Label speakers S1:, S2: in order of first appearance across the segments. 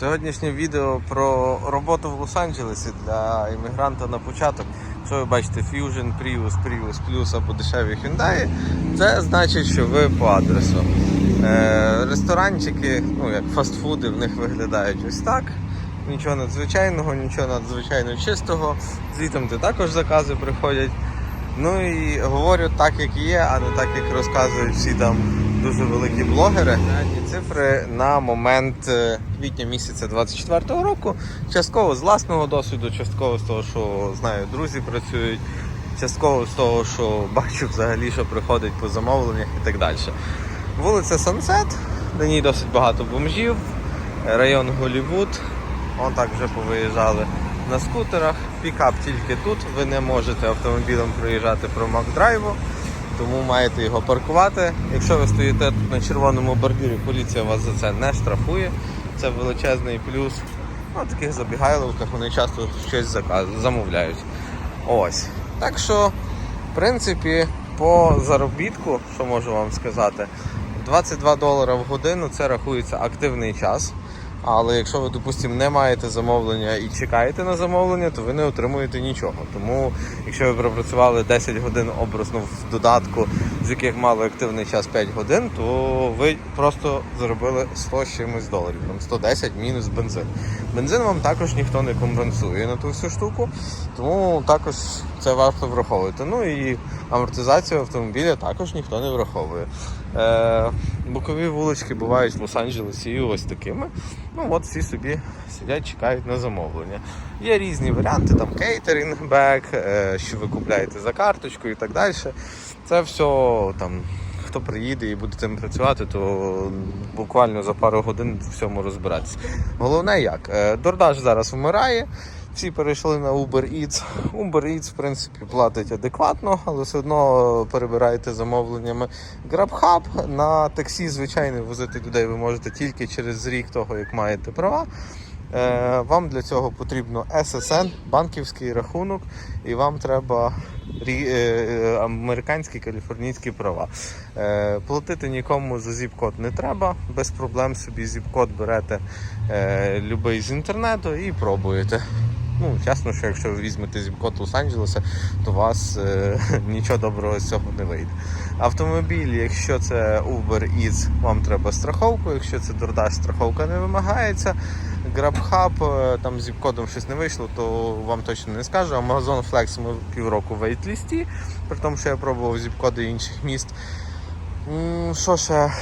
S1: Сьогоднішнє відео про роботу в Лос-Анджелесі для іммігранта на початок. Якщо ви бачите Fusion, Prius, Prius Plus або дешеві Hyundai, це значить, що ви по адресу. Е, ресторанчики, ну як фастфуди, в них виглядають ось так. Нічого надзвичайного, нічого надзвичайно чистого. Звітом де також закази приходять. Ну і говорю так, як є, а не так, як розказують всі там дуже великі блогери. Реальні цифри на момент е, квітня місяця 24-го року. Частково з власного досвіду, частково з того, що знаю, друзі працюють, частково з того, що бачу взагалі, що приходить по замовленнях і так далі. Вулиця Сансет, на ній досить багато бомжів, район Голівуд. Вон так вже повиїжджали на скутерах. Пікап тільки тут. Ви не можете автомобілем проїжджати про Макдрайву, тому маєте його паркувати. Якщо ви стоїте тут на червоному бордюрі, поліція вас за це не штрафує. Це величезний плюс. Ну, в таких забігайловках вони часто щось заказ... замовляють. Ось. Так що, в принципі, по заробітку, що можу вам сказати, 22 долара в годину це рахується активний час. Але якщо ви, допустимо, не маєте замовлення і чекаєте на замовлення, то ви не отримуєте нічого. Тому, якщо ви пропрацювали 10 годин образно в додатку, з яких мали активний час 5 годин, то ви просто заробили 100 з чимось доларів, там 110 мінус бензин. Бензин вам також ніхто не компенсує на ту всю штуку, тому також це варто враховувати. Ну і амортизацію автомобіля також ніхто не враховує. Е, бокові вулички бувають в Лос-Анджелесі і ось такими. Ну от всі собі сидять, чекають на замовлення. Є різні варіанти, там кейтерінг бек, е, що ви купляєте за карточку і так далі. Це все там. Хто приїде і буде цим працювати, то буквально за пару годин в всьому розбиратися. Головне як? Е, DoorDash зараз вмирає, всі перейшли на Uber Eats. Uber Eats, в принципі, платить адекватно, але все одно перебираєте замовленнями GrabHub. На таксі, звичайно, возити людей ви можете тільки через рік того, як маєте права. Е, Вам для цього потрібно SSN, банківський рахунок, і вам треба е, американські каліфорнійські права. Е, Платити нікому за зіп-код не треба, без проблем собі зіп-код берете е, любий з інтернету і пробуєте. Ну, ясно, що якщо ви візьмете зіп-код Лос-Анджелеса, то у вас е, нічого доброго з цього не вийде. Автомобіль, якщо це Uber Eats, вам треба страховку, якщо це DoorDash, страховка не вимагається. GrabHub, е, там з кодом щось не вийшло, то вам точно не скажу. Amazon Flex ми півроку в вейтлісті, при тому, що я пробував зіп-коди інших міст. Що ще?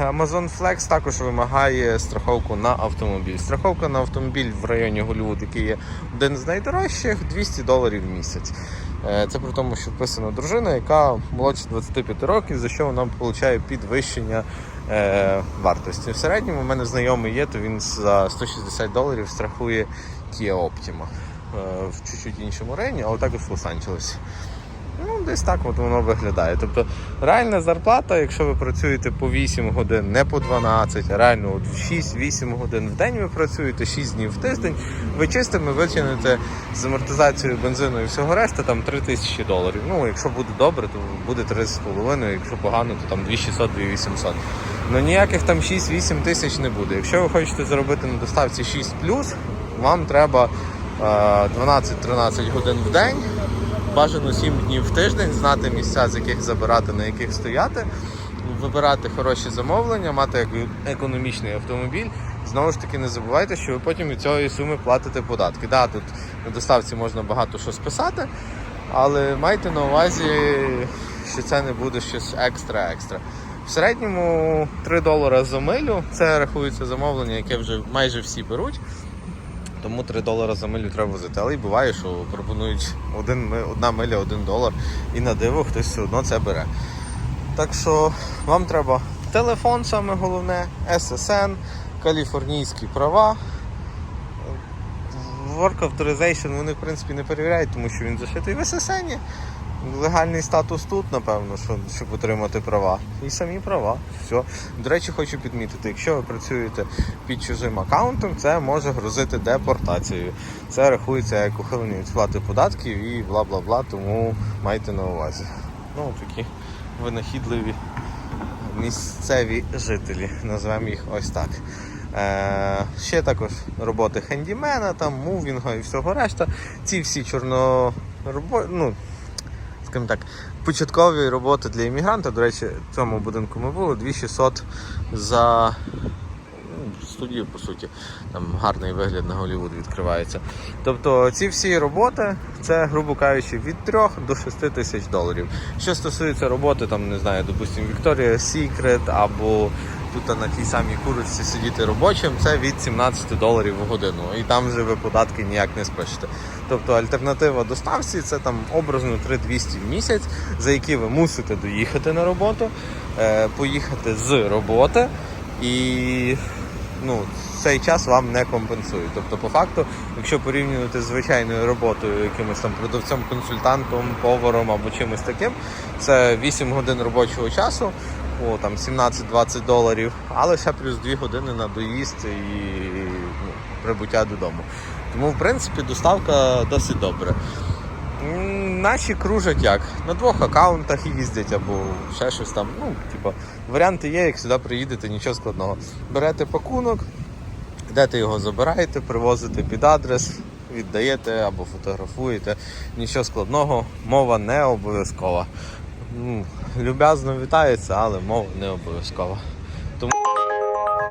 S1: Amazon Flex також вимагає страховку на автомобіль. Страховка на автомобіль в районі Голлівуд, який є один з найдорожчих, 200 доларів в місяць. Е, Це при тому, що вписана дружина, яка молодше 25 років, за що вона отримує підвищення е, вартості. В середньому у мене знайомий є, то він за 160 доларів страхує Kia Optima. Е, В чуть-чуть іншому районі, але також в Лос-Анджелесі. Ну, десь так от воно виглядає. Тобто реальна зарплата, якщо ви працюєте по 8 годин, не по 12, а реально от 6-8 годин в день ви працюєте, 6 днів в тиждень, ви чистими витягнете з амортизацією бензину і всього решта там 3 тисячі доларів. Ну, якщо буде добре, то буде 3,5, якщо погано, то там 2600-2800. Ну ніяких там 6-8 тисяч не буде. Якщо ви хочете заробити на доставці 6 вам треба е, 12-13 годин в день бажано 7 днів в тиждень, знати місця, з яких забирати, на яких стояти, вибирати хороші замовлення, мати економічний автомобіль. Знову ж таки, не забувайте, що ви потім від цієї суми платите податки. Да, тут на доставці можна багато що списати, але майте на увазі, що це не буде щось екстра-екстра. В середньому 3 долара за милю це рахується замовлення, яке вже майже всі беруть. Тому 3 долари за милю треба возити. Але й буває, що пропонують один, одна миля, 1 долар, і на диво хтось все одно це бере. Так що вам треба телефон, саме головне, SSN, каліфорнійські права. Work Authorization вони в принципі не перевіряють, тому що він зашитий в SSN. Легальний статус тут, напевно, що, щоб отримати права. І самі права. Все. До речі, хочу підмітити, якщо ви працюєте під чужим аккаунтом, це може грозити депортацією. Це рахується як ухилення від сплати податків і бла бла бла, тому майте на увазі. Ну, такі винахідливі місцеві жителі, називаємо їх ось так. Е, ще також роботи хендімена, там, мувінга і всього решта. Ці всі чорно ну, скажімо так, початкові роботи для іммігранта. До речі, в цьому будинку ми були 2600 за ну, студію, по суті. Там гарний вигляд на Голлівуд відкривається. Тобто ці всі роботи це, грубо кажучи, від 3 до 6 тисяч доларів. Що стосується роботи, там, не знаю, допустимо, Victoria's Secret або тут на тій самій курочці сидіти робочим, це від 17 доларів в годину. І там вже ви податки ніяк не спишете. Тобто альтернатива доставці це там образно 3200 в місяць, за які ви мусите доїхати на роботу, е, поїхати з роботи і ну, цей час вам не компенсують. Тобто, по факту, якщо порівнювати з звичайною роботою, якимось там продавцем, консультантом, поваром або чимось таким, це 8 годин робочого часу, о, там 17-20 доларів, але ще плюс 2 години на доїзд і ну, прибуття додому. Тому, в принципі, доставка досить добра. М, Наші кружать як? На двох аккаунтах їздять або ще щось там. Ну, типу, варіанти є, як сюди приїдете, нічого складного. Берете пакунок, йдете його забираєте, привозите під адрес, віддаєте або фотографуєте. Нічого складного, мова не обов'язкова ну, люб'язно вітається, але мова не обов'язкова. Тому...